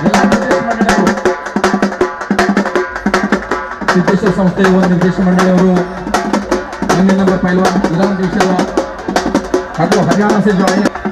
ಎಲ್ಲ ನಿರ್ದೇಶಕ ಮಂಡಳಿಯವರು ಸಿದ್ದೇಶ್ವರ ಸಂಸ್ಥೆಯ ಒಂದು ನಿರ್ದೇಶಕ ಮಂಡಳಿಯವರು ಒಂದನೇ ನಂಬರ್ ಪೈಲ್ವಾನ್ ಇರಾನ್ ದೇಶದ ಹಾಗೂ ಹರಿಯಾಣ से जो आए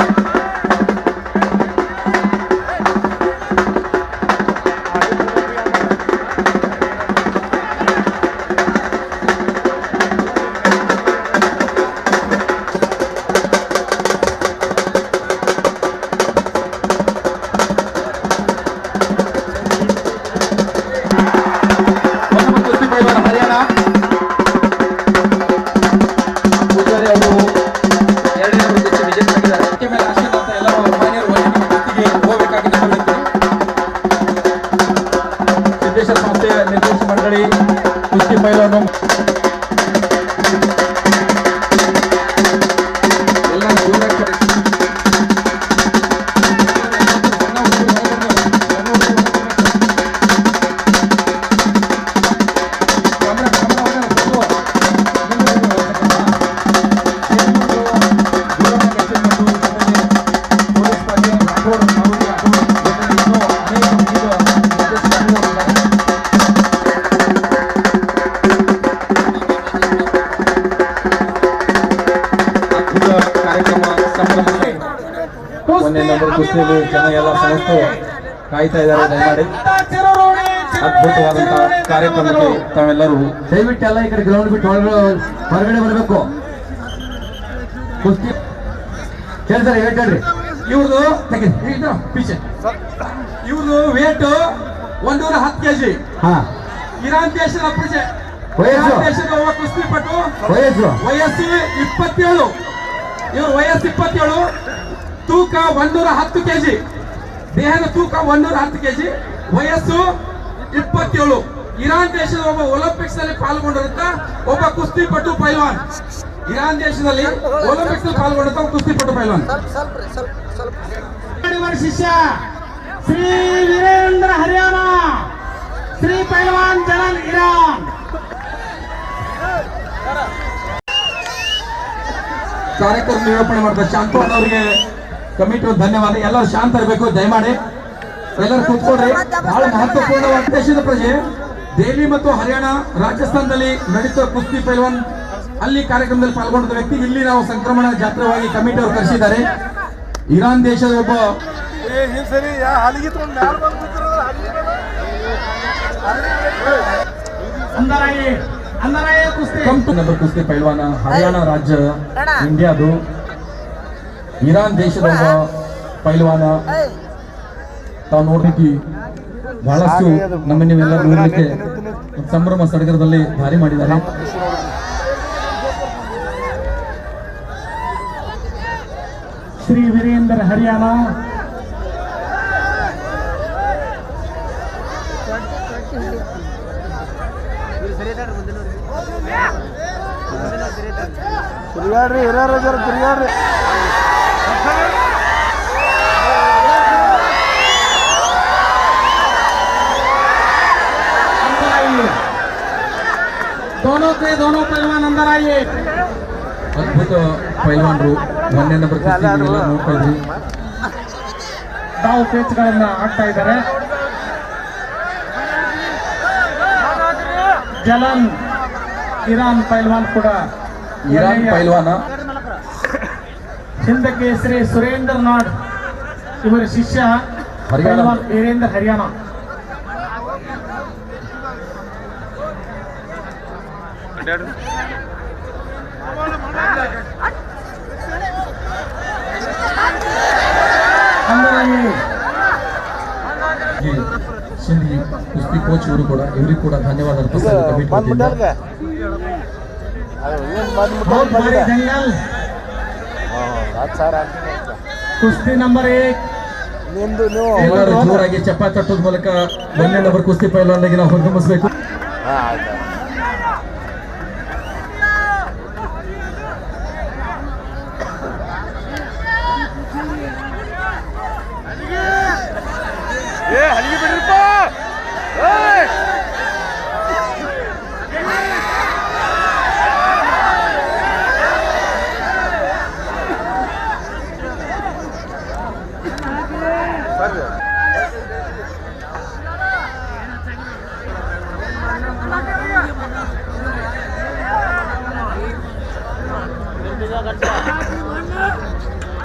ಒಂದೇ ಜನ ಎಲ್ಲ ಸಮಸ್ತು ಕಾಯ್ತಾ ಇದ್ದಾರೆ ದಯಮಾಡಿ. ಅದ್ಭುತವಾದಂತಹ ಕಾರ್ಯಕ್ರಮಕ್ಕೆ ತಾವೆಲ್ಲರೂ ದಯವಿಟ್ಟು ಎಲ್ಲ ಈ ಕಡೆ ಗ್ರೌಂಡ್ ಬಿಟ್ಟು ಹೊರಗಡೆ ಹೊರಗಡೆ ಬರಬೇಕು. ಕುಸ್ತಿ ಹೇಳ್ತಾರೆ ಹೇಳ್ರಿ. ಇವ್ರದ್ದು ತೆಗೆದು ಪೀಚೆ. ಇವ್ರದ್ದು ವೇಟ್ ಒಂದೂರ ಹತ್ತು ಕೆಜಿ. ಹಾ. ಇರಾನ್ ದೇಶದ ಪ್ರಜೆ ವಯಸ್ಸು? ಇರಾನ್ ದೇಶದ ಒಬ್ಬ ಕುಸ್ತಿಪಟು. ವಯಸ್ಸು. ವಯಸ್ಸು ಇಪ್ಪತ್ತೇಳು. ಇವ್ರ ವಯಸ್ಸು ಇಪ್ಪತ್ತೇಳು. ತೂಕ ಒಂದೂರ ಹತ್ತು ಕೆಜಿ. ದೇಹದ ತೂಕ ಒಂದೂರ ಹತ್ತು ಕೆಜಿ. ವಯಸ್ಸು ಇಪ್ಪತ್ತೇಳು. ಇರಾನ್ ದೇಶದ ಒಬ್ಬ ಒಲಿಂಪಿಕ್ಸ್ನಲ್ಲಿ ಪಾಲ್ಗೊಂಡಿರುತ್ತ ಒಬ್ಬ ಕುಸ್ತಿಪಟು ಪೈಲ್ವಾನ್. ಇರಾನ್ ದೇಶದಲ್ಲಿ ಒಲಿಂಪಿಕ್ಸ್ನಲ್ಲಿ ಪಾಲ್ಗೊಂಡಿರುತ್ತ ಕುಸ್ತಿಪಟು ಪೈಲ್ವಾನ್. ಶಿಷ್ಯ ಶ್ರೀ ವೀರೇಂದ್ರ ಹರಿಯಾಣ ಶ್ರೀ ಪೈಲ್ವಾನ್ ಜಲನ್ ಇರಾನ್. ಕಾರ್ಯಕ್ರಮ ನಿರೂಪಣೆ ಮಾಡ್ತಾರೆ ಶಾಂತವಣ್ಣ ಅವರಿಗೆ ಕಮಿಟಿ ಧನ್ಯವಾದ. ಎಲ್ಲರೂ ಶಾಂತ ಇರಬೇಕು ದಯಮಾಡಿ. ಎಲ್ಲರೂ ಕೂತ್ಕೊಳ್ರಿ. ಬಹಳ ಮಹತ್ವಪೂರ್ಣವಾದ ದೇಶದ ಪ್ರಜೆ. ದೆಹಲಿ ಮತ್ತು ಹರಿಯಾಣ ರಾಜಸ್ಥಾನದಲ್ಲಿ ನಡೀತಾ ಕುಸ್ತಿ ಪೈಲ್ವಾನ್. ಅಲ್ಲಿ ಕಾರ್ಯಕ್ರಮದಲ್ಲಿ ಪಾಲ್ಗೊಂಡ ವ್ಯಕ್ತಿ. ಇಲ್ಲಿ ನಾವು ಸಂಕ್ರಮಣ ಜಾತ್ರೆವಾಗಿ ಕಮಿಟಿ ಅವರು ಕರೆಸಿದ್ದಾರೆ. ಇರಾನ್ ದೇಶದ ಒಬ್ಬ ಅಂದರಾಯಿ ಅಂದರಾಯಿ ಕುಸ್ತಿ. ಕಂಪು ನಂಬರ್ ಕುಸ್ತಿ ಪೈಲ್ವಾನ. ಹರಿಯಾಣ ರಾಜ್ಯ ಇಂಡಿಯಾದು. ಇರಾನ್ ದೇಶದ ಒಬ್ಬ ಪೈಲ್ವಾನ. ತಾವು ನೋಡ್ಲಿಕ್ಕೆ ಬಹಳಷ್ಟು ನಮ್ಮ ನೀವೆಲ್ಲ ನೋಡಲಿಕ್ಕೆ ಸಂಭ್ರಮ ಸಡಗರದಲ್ಲಿ ಭಾರಿ ಮಾಡಿದ್ದಾರೆ. ಶ್ರೀ ವೀರೇಂದ್ರ ಹರಿಯಾಣ. ತಿರುಗಾಡ್ರಿ ಹಿರಿಯರ ತಿರುಗಾಡ್ರಿ दोनों के दोनों पहलवान अंदर आइए ಅದ್ಭುತ ಪೈಲ್ವಾನ್ರು ಒಂದನೇ ನಂಬರ್ ಕುಸ್ತಿ ನೀವೆಲ್ಲ ನೋಡ್ತಾ ಇದ್ರಿ ತಾವು ಪೇಚ್ಗಳನ್ನ ಆಡ್ತಾ ಇದ್ದಾರೆ ಜಲನ್ ಇರಾನ್ ಪೈಲ್ವಾನ್ ಕೂಡ ಇರಾನ್ ಒಳ್ಳೆಯ ಪೈಲ್ವಾನ ಹಿಂದಕ್ಕೆ ಶ್ರೀ ಸುರೇಂದ್ರ ನಾಡ್ ಇವರ ಶಿಷ್ಯ ಹರಿಯಾಣ. ಪೈಲ್ವಾನ್ ವೀರೇಂದ್ರ ಹರಿಯಾಣ ಅಂದರೆ ಈ ಸಿಂಧಿ ಕುಸ್ತಿ ಕೋಚ್ ಇವರು ಕೂಡ ಇವರಿಗೂ ಕೂಡ ಧನ್ಯವಾದ ಅರ್ಪಿಸ್ತಾರೆ ಕಮಿಟಿ ಕುಸ್ತಿ ನಂಬರ್ ಏಕ್. ಎಲ್ಲರೂ ಜೋರಾಗಿ ತಟ್ಟದ ಮೂಲಕ ಮೊನ್ನೆ ನಂಬರ್ ಕುಸ್ತಿ ಪೈಲವಾನಿಗೆ ನಾವು ಹೊರಗಮಿಸಬೇಕು ಹಾಂ ಆಯ್ತು. Happy Monday!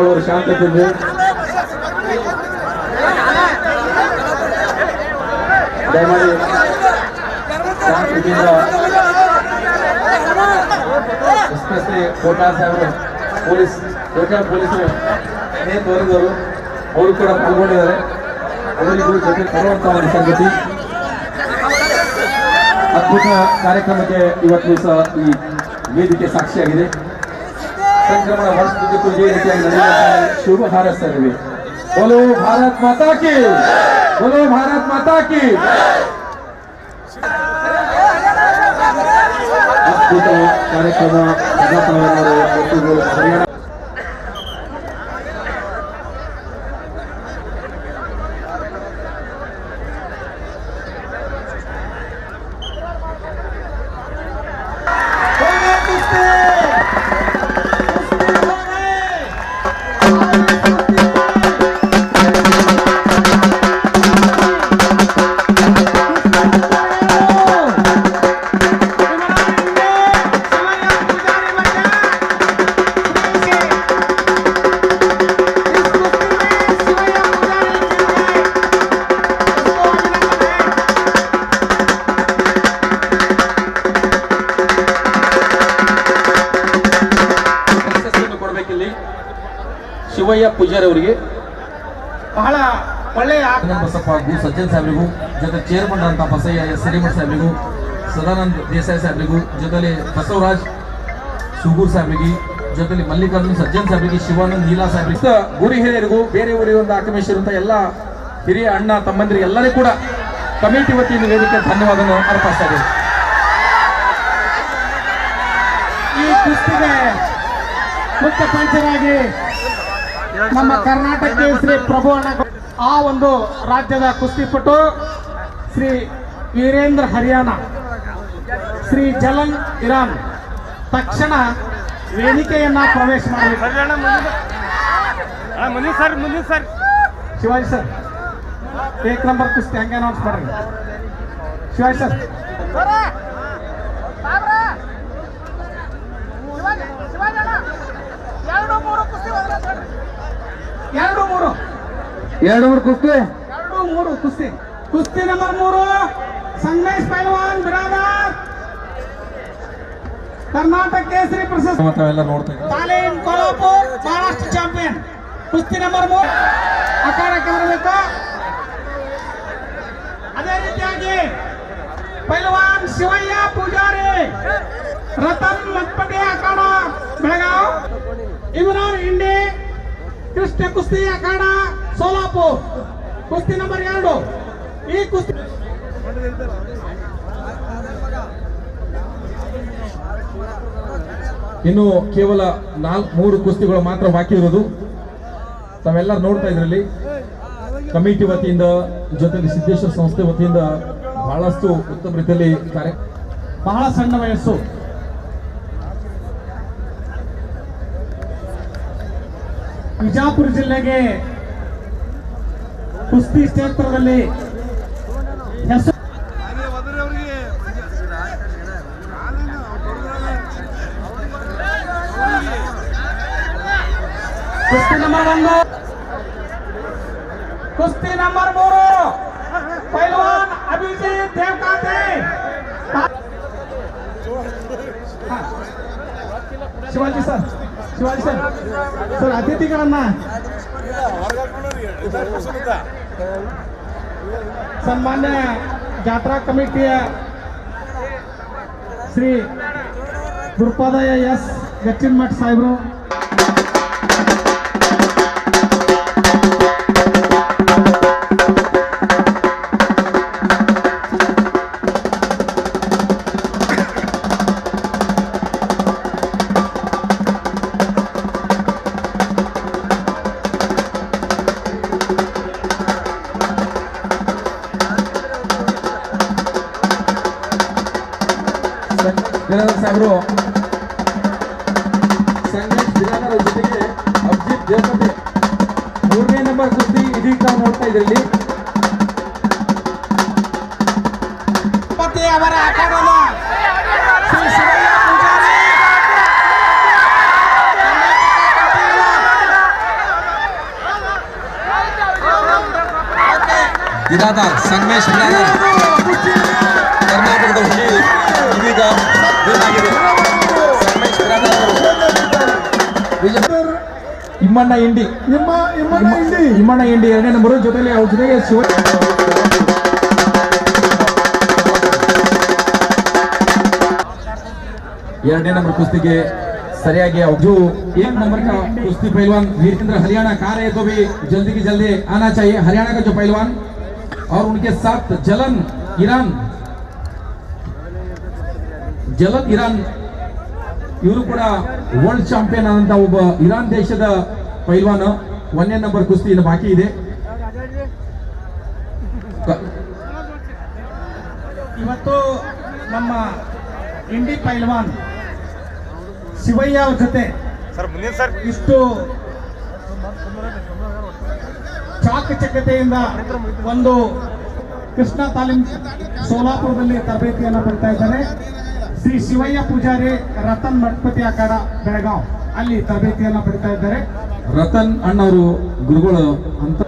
ಫೋಟೋ ಶಾಂತತೆ ದಯಮಾಡಿ ಎಸ್ಪೆಷಲಿ ಕೋಟಾ ಸಾಹೇಬರು, ಪೊಲೀಸ್, ಕೋಟಾ ಪೊಲೀಸರು ಏನ್ ತೋರಿದವರು ಅವರು ಕೂಡ ಪಾಲ್ಗೊಂಡಿದ್ದಾರೆ. ಅವರಿಗೂ ಜೊತೆ ತರುವಂತ ಒಂದು ಸಂಗತಿ. ಅದ್ಭುತ ಕಾರ್ಯಕ್ರಮಕ್ಕೆ ಇವತ್ತು ದಿವಸ ಈ ವೇದಿಕೆ ಸಾಕ್ಷಿಯಾಗಿದೆ. संक्रमण हस्त के तुझे शुभ भारत सर्वे। बोलो भारत माता की। बोलो भारत माता की। तो कार्यक्रम हरियाणा ಶಿವಯ್ಯ ಪೂಜಾರಿ ಅವರಿಗೆ ಬಹಳ ಒಳ್ಳೆಯ ಬಸಪ್ಪ ಗು ಸಜ್ಜನ್ ಸಾಹೇಬರಿಗೂ ಜೊತೆ ಚೇರ್ಮನ್ ಅಂತ ಬಸಯ್ಯ ಎಸ್ ಸಿರಿಮಠ್ ಸಾಹೇಬರಿಗೂ ಸದಾನಂದ್ ದೇಸಾಯಿ ಸಾಹೇಬರಿಗೂ ಜೊತೆಲಿ ಬಸವರಾಜ್ ಸುಗೂರ್ ಸಾಹೇಬರಿಗೆ ಜೊತೆಲಿ ಮಲ್ಲಿಕಾರ್ಜುನ್ ಸಜ್ಜನ್ ಸಾಹೇಬರಿಗೆ ಶಿವಾನಂದ್ ನೀಲಾ ಸಾಹೇಬರಿಗೆ ಗುರಿ ಹಿರಿಯರಿಗೂ ಬೇರೆ ಊರಿಗೊಂದು ಅಂತ ಎಲ್ಲ ಹಿರಿಯ ಅಣ್ಣ ತಮ್ಮಂದಿರಿಗೆ ಎಲ್ಲರೂ ಕೂಡ ಕಮಿಟಿ ವತಿಯಿಂದ ವೇದಿಕೆ ಧನ್ಯವಾದವನ್ನು ಅರ್ಪಿಸ್ತಾ ಇದ್ದೇವೆ. ಈ ಕುಸ್ತಿಗೆ ಮುಖ್ಯ ಪಂಚರಾಗಿ ನಮ್ಮ ಕರ್ನಾಟಕ ಶ್ರೀ ಪ್ರಭು ಅಣ್ಣ ಆ ಒಂದು ರಾಜ್ಯದ ಕುಸ್ತಿಪಟು ಶ್ರೀ ವೀರೇಂದ್ರ ಹರಿಯಾಣ ಶ್ರೀ ಜಲನ್ ಇರಾನ್. ತಕ್ಷಣ ವೇದಿಕೆಯನ್ನ ಪ್ರವೇಶ ಮಾಡಬೇಕು. ಸರ್ ಮುಂದಿನ. ಸರ್ ಶಿವಾಜಿ ಸರ್ ಏಕ್ ನಂಬರ್ ಕುಸ್ತಿ ಹಂಗೆ ಅನೌನ್ಸ್ ಮಾಡ್ರಿ. ಶಿವಾಜಿ ಸರ್ ಎರಡು ಮೂರು. ಎರಡು ಮೂರು ಕುಸ್ತಿ? ಎರಡು ಮೂರು ಕುಸ್ತಿ. ಕುಸ್ತಿ ನಂಬರ್ ಮೂರು ಸಂಗಮೇಶ್ ಪೈಲ್ವಾನ್ ಬಿರಾದಾರ್. ಕರ್ನಾಟಕ ಕೇಸರಿ ಪ್ರಶಸ್ತಿ. ತಾಲೀಮ್ ಕೋಲಾಪುರ್ ಮಹಾರಾಷ್ಟ್ರ ಚಾಂಪಿಯನ್. ಕುಸ್ತಿ ನಂಬರ್ ಮೂರು. ಅಖಾಡಕ್ಕೆ ಬರಬೇಕು ಅದೇ ರೀತಿಯಾಗಿ ಪೈಲ್ವಾನ್ ಶಿವಯ್ಯ ಪೂಜಾರಿ ರತನ್ ಲಕ್ಪಟಿ ಅಖಾಡ ಬೆಳಗಾವ್. ಇಮ್ರಾನ್ ಇಂಡಿ ಕೃಷ್ಣ ಕುಸ್ತಿ ಅಖಾಡ, ಸೋಲಾಪುರ್. ಕುಸ್ತಿ ನಂಬರ್ ಎರಡು. ಈ ಕುಸ್ತಿ ಇನ್ನು ಕೇವಲ ನಾಲ್ಕು ಮೂರು ಕುಸ್ತಿಗಳು ಮಾತ್ರ ಬಾಕಿ ಇರೋದು. ತಾವೆಲ್ಲರೂ ನೋಡ್ತಾ ಇದ್ರಲ್ಲಿ. ಕಮಿಟಿ ವತಿಯಿಂದ ಜೊತೆಗೆ ಸಿದ್ದೇಶ್ವರ ಸಂಸ್ಥೆ ವತಿಯಿಂದ ಬಹಳಷ್ಟು ಉತ್ತಮ ರೀತಿಯಲ್ಲಿ ಕಾರ್ಯ ಬಹಳ ಸಣ್ಣ ವಯಸ್ಸು. ಬಿಜಾಪುರ ಜಿಲ್ಲೆಗೆ ಕುಸ್ತಿ ಕ್ಷೇತ್ರದಲ್ಲಿ ಹೆಸರು ಕುಸ್ತಿ ನಂಬರ್ ಒಂದು. ಕುಸ್ತಿ ನಂಬರ್ ಮೂರು. ಪೈಲ್ವಾನ್ Abhijit Devkate. Shivaji sir. Shivaji sir sir ಅತಿಥಿಗಳನ್ನ ಸನ್ಮಾನ್ಯ ಜಾತ್ರಾ ಕಮಿಟಿಯ ಶ್ರೀ ದುರ್ಪಾದಯ ಎಸ್ ಗಚ್ಚಿನ್ಮಠ್ ಸಾಹೇಬರು ಗಣೇಶ ಸಾಗರು ಸಂಗಮೇಶ್ ಬಿರಾದರ ಜೊತೆಗೆ ಅಭಿಜಿತ್ ದೇವತೆ ಮೂರನೇ ನಂಬರ್ ಕುಸ್ತಿ ಇದೀಗ ನಾವು ನೋಡ್ತಾ ಇದರಲ್ಲಿ ಅವರ ಆಕಾರದ Didatar, Sangmesh Didatar. ಇಮ್ಮಣ್ಣ ಇಂಡಿ ನಿಮ್ಮ ಇಮ್ಮಣ್ಣ ಇಂಡಿ ಇಮ್ಮಣ್ಣ ಇಂಡಿ ಎರಡನೇ ನಂಬರು ಜೊತೆಲಿ ಅವ್ರ ಜೊತೆಗೆ ಶಿವ ಎರಡನೇ ನಂಬರ್ ಕುಸ್ತಿಗೆ सरियागी जो एक नंबर का कुश्ती पहलवान वीरेंद्र हरियाणा कार है तो भी जल्दी की जल्दी आना चाहिए हरियाणा का जो पहलवान और उनके साथ जलन ईरान ಜಲನ್ ಇರಾನ್ ಇವರು ಕೂಡ ವರ್ಲ್ಡ್ ಚಾಂಪಿಯನ್ ಆದಂತ ಒಬ್ಬ ಇರಾನ್ ದೇಶದ ಪೈಲ್ವಾನ್ ಒಂದನೇ ನಂಬರ್ ಕುಸ್ತಿ ಇನ್ನು ಬಾಕಿ ಇದೆ. ಇವತ್ತು ನಮ್ಮ ಇಂಡಿ ಪೈಲ್ವಾನ್ ಶಿವಯ್ಯ ಅವ್ರ ಜೊತೆ ಸರ್ ಮುಂದಿನ ಸರ್. ಇಷ್ಟು ಚಾಕಚಕ್ಯತೆಯಿಂದ ಒಂದು ಕೃಷ್ಣ ತಾಲೀಮ್ ಸೋಲಾಪುರದಲ್ಲಿ ತರಬೇತಿಯನ್ನು ಪಡ್ತಾ ಇದ್ದಾರೆ. ಶ್ರೀ ಶಿವಯ್ಯ ಪೂಜಾರಿ ರತನ್ ಮಠಪತಿ ಅಖಾಡ, ಬೆಳಗಾವ್. ಅಲ್ಲಿ ತರಬೇತಿಯನ್ನ ಪಡಿತಾ ಇದ್ದಾರೆ. ರತನ್ ಅಣ್ಣವರು ಗುರುಗಳು ಅಂತ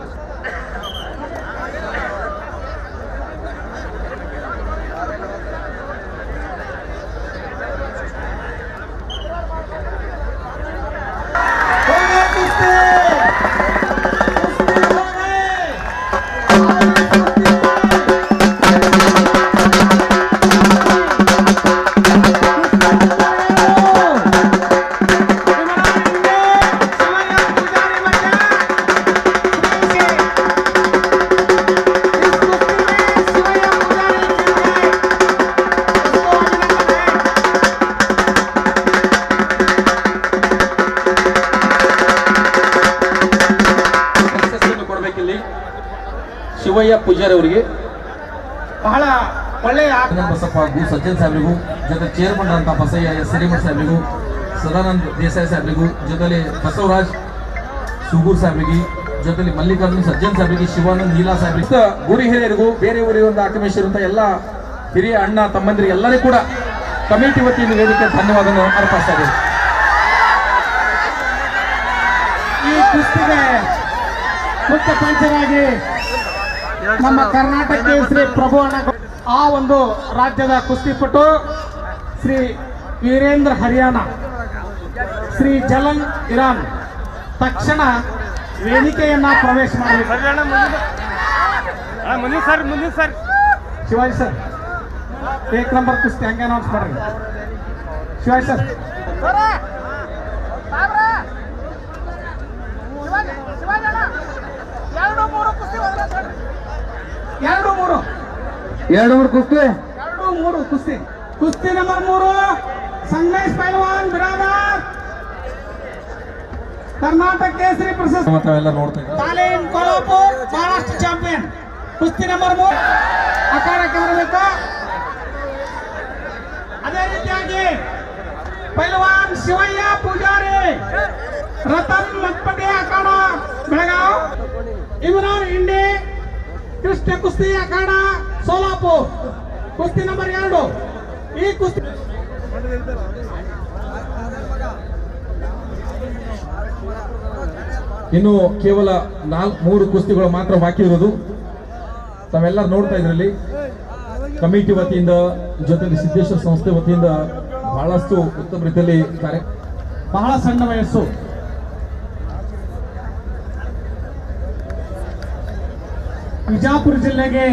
ಸಜ್ಜನ್ ಸಾಹೇಬ್ರಿಗೂ ಜೊತೆ ಚೇರ್ಮನ್ ಅಂತ ಬಸಯ್ಯ ಎಸ್ ಸಿರಿಮಠ್ ಸಾಹೇಬ್ರಿಗೂ ಸದಾನಂದ್ ದೇಸಾಯಿ ಸಾಹೇಬ್ರಿಗೂ ಜೊತೆಲಿ ಬಸವರಾಜ್ ಸುಗೂರ್ ಸಾಹೇಬ್ರಿಗೆ ಜೊತೆಲಿ ಮಲ್ಲಿಕಾರ್ಜುನ್ ಸಜ್ಜನ್ ಸಾಹೇಬ್ರಿಗೆ ಶಿವಾನಂದ್ ನೀಲಾ ಸಾಹೇಬ್ರಿಗೆ ಗುರಿ ಹಿರಿಯರಿಗೂ ಬೇರೆ ಊರಿನಿಂದ ಅಂತ ಎಲ್ಲ ಹಿರಿಯ ಅಣ್ಣ ತಮ್ಮಂದಿರಿಗೆ ಎಲ್ಲರೂ ಕೂಡ ಕಮಿಟಿ ವತಿಯಿಂದ ವೇದಿಕೆ ಧನ್ಯವಾದ ಅರ್ಪಿಸ್ತಾ ಇದ್ದೇವೆ. ಈ ಕುಸ್ತಿಗೆ ಮುಖ್ಯ ಪಂಚರಾಗಿ ನಮ್ಮ ಕರ್ನಾಟಕ ಶ್ರೀ ಪ್ರಭು ಅಣ್ಣ ಆ ಒಂದು ರಾಜ್ಯದ ಕುಸ್ತಿಪಟು ಶ್ರೀ ವೀರೇಂದ್ರ ಹರಿಯಾಣ ಶ್ರೀ ಜಲನ್ ಇರಾನ್ ತಕ್ಷಣ ವೇದಿಕೆಯನ್ನ ಪ್ರವೇಶ ಮಾಡಬೇಕು. ಶಿವಾಜಿ ಸರ್ ಏಕ್ ನಂಬರ್ ಕುಸ್ತಿ ಹಂಗೆ ಅನೌನ್ಸ್ ಮಾಡ್ರಿ. ಶಿವಾಜಿ ಸರ್. ಎರಡು ಮೂರು. ಎರಡು ಮೂರು ಕುಸ್ತಿ? ಎರಡು ಮೂರು ಕುಸ್ತಿ. ಕುಸ್ತಿ ನಂಬರ್ ಮೂರು ಸಂಗಮೇಶ್ ಪೈಲ್ವಾನ್ ಬಿರಾದಾರ್. ಕರ್ನಾಟಕ ಕೇಸರಿ ಪ್ರಶಸ್ತಿ. ತಾಲೀಮ್ ಕೋಲ್ಹಾಪುರ್ ಮಹಾರಾಷ್ಟ್ರ ಚಾಂಪಿಯನ್. ಕುಸ್ತಿ ನಂಬರ್ ಮೂರು. ಅಖಾಡಕ್ಕೆ ಬರಬೇಕು ಅದೇ ರೀತಿಯಾಗಿ ಪೈಲ್ವಾನ್ ಶಿವಯ್ಯ ಪೂಜಾರಿ ರತನ್ ಮತ್ಪಟಿ ಅಖಾಡ ಬೆಳಗಾವ್. ಇಮ್ರಾನ್ ಇಂಡಿ ಕೃಷ್ಣ ಕುಸ್ತಿ ಅಖಾಡ. ಸೋಲಾಪುರ್ ಕುಸ್ತಿ ನಂಬರ್ ಎರಡು. ಈ ಕುಸ್ತಿ ಇನ್ನು ಕೇವಲ ನಾಲ್ಕು ಮೂರು ಕುಸ್ತಿಗಳು ಮಾತ್ರ ಬಾಕಿ ಇರೋದು. ತಾವೆಲ್ಲರೂ ನೋಡ್ತಾ ಇದ್ರಲ್ಲಿ. ಕಮಿಟಿ ವತಿಯಿಂದ ಜೊತೆಗೆ ಸಿದ್ದೇಶ್ವರ ಸಂಸ್ಥೆ ವತಿಯಿಂದ ಬಹಳಷ್ಟು ಉತ್ತಮ ರೀತಿಯಲ್ಲಿ ಕಾರ್ಯ ಬಹಳ ಸಣ್ಣ ವಯಸ್ಸು. ಬಿಜಾಪುರ ಜಿಲ್ಲೆಗೆ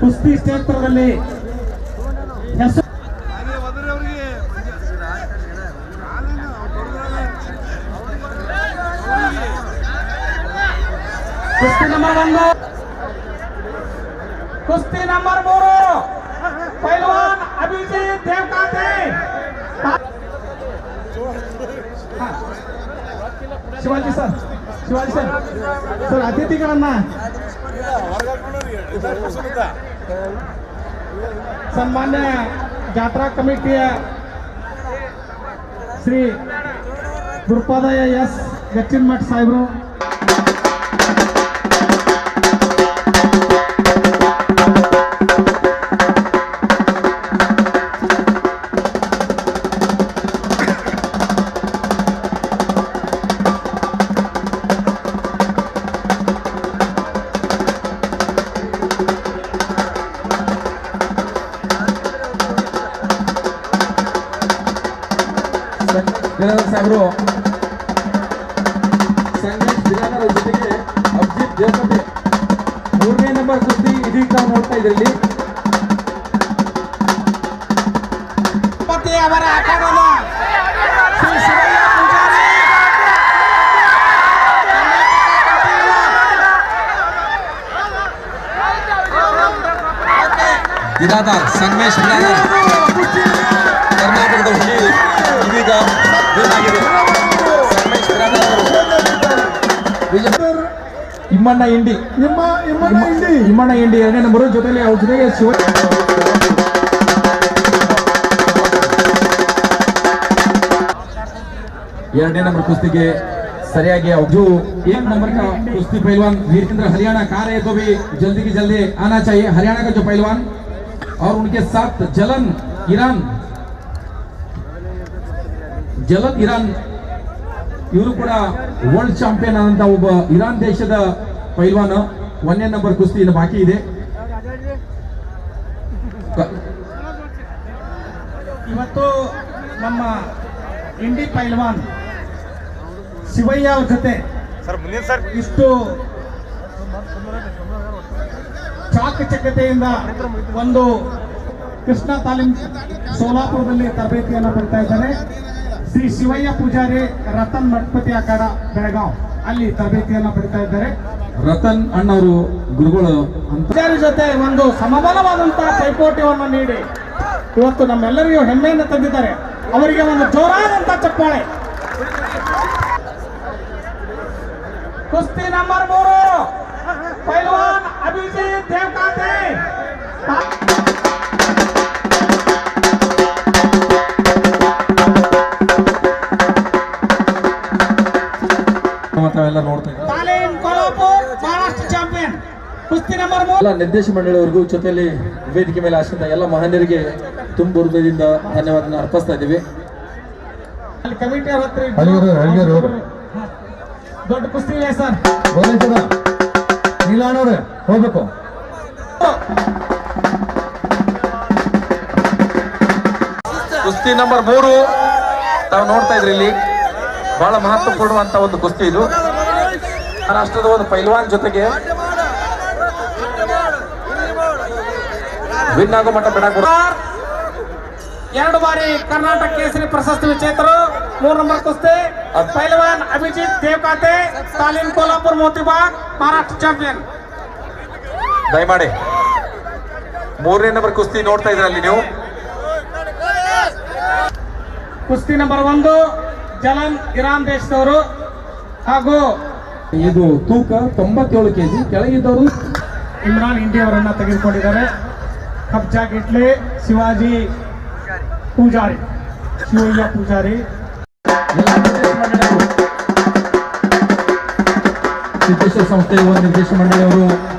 ಕುಸ್ತಿ ಕ್ಷೇತ್ರದಲ್ಲಿ ಕುಸ್ತಿ ನಂಬರ್ ಒಂದು. ಕುಸ್ತಿ ನಂಬರ್ ಮೂರು. ಪೈಲ್ವಾನ್ Abhijit Devkante. Shivaji sir Shivaji sir. Sir, ಅತಿಥಿಗಳನ್ನ ಸನ್ಮಾನ್ಯ ಜಾತ್ರಾ ಕಮಿಟಿಯ ಶ್ರೀ ದುರ್ಪಾದಯ ಎಸ್ ಗಚ್ಚಿನ್ಮಠ್ ಸಾಹೇಬರು ನೋಡ್ತಾ ಇದ್ದೀರಿ ಇಲ್ಲಿ ಪತಿ ಅವರ ಅಖಾಡದ ಶ್ರೀ ಶಿವಯ್ಯ ಪೂಜಾರಿ ಬಿರಾದರ್ ಸಂಗಮೇಶ್ ಬಿರಾದರ್ ಕರ್ನಾಟಕದ ಹುಲಿ ಇದೀಗ win ಆಗಿದೆ ಸಂಗಮೇಶ್ ಬಿರಾದರ್ ಅವರು ವಿಜಯ- ಇಮ್ಮಣ್ಣ ಇಂಡಿ ನಿಮ್ಮ ಇಮ್ಮನ ಇಂಡಿ ಇಮ್ಮಣ್ಣ ಇಂಡಿ ಎರಡನೇ ನಂಬರು ಜೊತೆಲಿ ಅವ್ರ ಜೊತೆಗೆ ಶಿವ ಎರಡನೇ ನಂಬರ್ ಕುಸ್ತಿಗೆ सरियागी जो एक नंबर का कुश्ती पहलवान वीरचंद्र हरियाणा कहा रहे तो भी जल्दी की जल्दी आना चाहिए हरियाणा का जो पहलवान और उनके साथ जलन ईरान ಜಲನ್ ಇರಾನ್ ಇವರು ಕೂಡ ವರ್ಲ್ಡ್ ಚಾಂಪಿಯನ್ ಆದಂತ ಒಬ್ಬ ಇರಾನ್ ದೇಶದ ಪೈಲ್ವಾನ ಒಂದನೇ ನಂಬರ್ ಕುಸ್ತಿ ಇನ್ನು ಬಾಕಿ ಇದೆ. ಇವತ್ತು ನಮ್ಮ ಇಂಡಿ ಪೈಲ್ವಾನ್ ಶಿವಯ್ಯ ಅವ್ರ ಜೊತೆ ಸರ್ ಮುಂದಿನ ಸರ್. ಇಷ್ಟು ಚಾಕಚಕ್ಯತೆಯಿಂದ ಒಂದು ಕೃಷ್ಣ ತಾಲೀಮ್ ಸೋಲಾಪುರದಲ್ಲಿ ತರಬೇತಿಯನ್ನು ಪಡ್ತಾ ಇದ್ದಾರೆ. ಶ್ರೀ ಶಿವಯ್ಯ ಪೂಜಾರಿ ರತನ್ ಮಠಪತಿ ಆಕಾರ ಬೆಳಗಾವ್ ಅಲ್ಲಿ ತರಬೇತಿಯನ್ನು ಪಡಿತಾ ಇದ್ದಾರೆ. ರತನ್ ಅಣ್ಣವರು ಗುರುಗಳು ಜೊತೆ ಒಂದು ಸಮಬಲವಾದಂತಹ ಪೈಪೋಟಿಯನ್ನು ನೀಡಿ. ಇವತ್ತು ನಮ್ಮೆಲ್ಲರಿಗೂ ಹೆಮ್ಮೆಯನ್ನು ತಂದಿದ್ದಾರೆ. ಅವರಿಗೆ ಒಂದು ಜೋರಾದಂತ ಚಪ್ಪಾಳೆ. ಕುಸ್ತಿ ನಂಬರ್ ಮೂರು. ಪೈಲ್ವಾನ್ ಅಭಿಜಿತ್ ದೇವಕಾತೆ. ಮಹಾರಾಷ್ಟ್ರ ಚಾಂಪಿಯನ್ ಕುಸ್ತಿ ನಂಬರ್ ಮೂರು. ನಿರ್ದೇಶ ಮಂಡಳಿಯವರೆಗೂ ಜೊತೆಯಲ್ಲಿ ವೇದಿಕೆ ಮೇಲೆ ಆಶ್ರಿತ ಎಲ್ಲ ಮಹನೀಯರಿಗೆ ತುಂಬ ಹೃದಯದಿಂದ ಧನ್ಯವಾದ ಅರ್ಪಿಸ್ತಾ ಇದ್ದೀವಿ. ದೊಡ್ಡ ಕುಸ್ತಿ ಇದೆ ಸರ್. ನೀಲಾಣವ್ರೆ ಹೋಗ್ಬೇಕು. ಕುಸ್ತಿ ನಂಬರ್ ಮೂರು ತಾವು ನೋಡ್ತಾ ಇದ್ರಿ ಇಲ್ಲಿ. ಬಹಳ ಮಹತ್ವಪೂರ್ಣವಂತ ಒಂದು ಕುಸ್ತಿ ಇದು. ಮಹಾರಾಷ್ಟ್ರದ ಒಂದು ಪೈಲ್ವಾನ್ ಜೊತೆಗೆ ವಿನ್ ಆಗೋ ಮಟ್ಟ ಬಿಡಕ್ ಎರಡು ಬಾರಿ ಕರ್ನಾಟಕ ಕೇಸರಿ ಪ್ರಶಸ್ತಿ ವಿಜೇತರು ಮೂರು ನಂಬರ್ ಕುಸ್ತಿ ಪೈಲ್ವಾನ್ ಅಭಿಜಿತ್ ದೇವಕಾತೆ ತಾಲೀಮ್ ಕೋಲ್ಹಾಪುರ್ ಮೋತಿಬಾಗ್ ಮಹಾರಾಷ್ಟ್ರ ಚಾಂಪಿಯನ್. ದಯಮಾಡಿ. ಮೂರನೇ ನಂಬರ್ ಕುಸ್ತಿ ನೋಡ್ತಾ ಇದ್ರಲ್ಲಿ ನೀವು? ಕುಸ್ತಿ ನಂಬರ್ ಒಂದು ಜಲನ್ ಇರಾನ್ ದೇಶದವರು ಹಾಗೂ ಇದು ತೂಕ ತೊಂಬತ್ತೇಳು ಕೆಜಿ. ಕೆಳಗಿದ್ದವರು ಇಮ್ರಾನ್ ಇಂಡಿಯಾ ಅವರನ್ನ ತೆಗೆದುಕೊಂಡಿದ್ದಾರೆ. ಕಬ್ಜಾ ಗಿಟ್ಲೆ ಶಿವಾಜಿ ಪೂಜಾರಿ. ಶಿವಯ್ಯ ಪೂಜಾರಿ. ಸಿದ್ದೇಶ್ವರ ಸಂಸ್ಥೆಯ ನಿರ್ದೇಶ ಮಂಡಳಿಯವರು